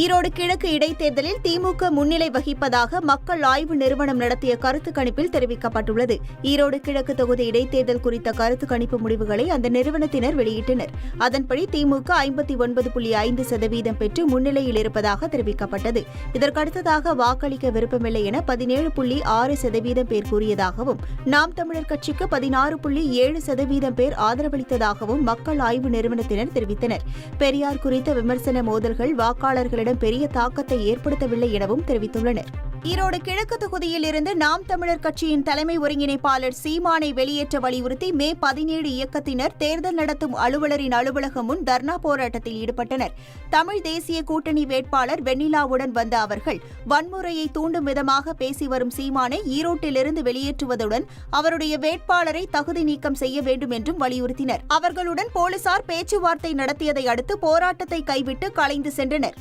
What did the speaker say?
ஈரோடு கிழக்கு இடைத்தேர்தலில் திமுக முன்னிலை வகிப்பதாக மக்கள் ஆய்வு நிறுவனம் நடத்திய கருத்து கணிப்பில் தெரிவிக்கப்பட்டுள்ளது. ஈரோடு கிழக்கு தொகுதி இடைத்தேர்தல் குறித்த கருத்து கணிப்பு முடிவுகளை அந்த நிறுவனத்தினர் வெளியிட்டனர். அதன்படி திமுக ஐம்பத்தி ஒன்பது புள்ளி ஐந்து சதவீதம் பெற்று முன்னிலையில் இருப்பதாக தெரிவிக்கப்பட்டது. இதற்கடுத்ததாக வாக்களிக்க விருப்பமில்லை என பதினேழு புள்ளி ஆறு சதவீதம் பேர் கூறியதாகவும் நாம் தமிழர் கட்சிக்கு பதினாறு புள்ளி ஏழு சதவீதம் பேர் ஆதரவளித்ததாகவும் மக்கள் ஆய்வு நிறுவனத்தினர் தெரிவித்தனர். பெரியார் குறித்த விமர்சன மோதல்கள் மக்களிடம் பெரிய தாக்கத்தை ஏற்படுத்தவில்லை எனவும் தெரிவித்துள்ளனர். ஈரோடு கிழக்கு தொகுதியில் இருந்து நாம் தமிழர் கட்சியின் தலைமை ஒருங்கிணைப்பாளர் சீமானை வெளியேற்ற வலியுறுத்தி மே பதினேழு இயக்கத்தினர் தேர்தல் நடத்தும் அலுவலரின் அலுவலகம் முன் தர்ணா போராட்டத்தில் ஈடுபட்டனர். தமிழ் தேசிய கூட்டணி வேட்பாளர் வெண்ணிலாவுடன் வந்த அவர்கள் வன்முறையை தூண்டும் விதமாக பேசி வரும் சீமானை ஈரோட்டிலிருந்து வெளியேற்றுவதுடன் அவருடைய வேட்பாளரை தகுதி நீக்கம் செய்ய வேண்டும் என்றும் வலியுறுத்தினர். அவர்களுடன் போலீசார் பேச்சுவார்த்தை நடத்தியதை அடுத்து போராட்டத்தை கைவிட்டு கலைந்து சென்றனர்.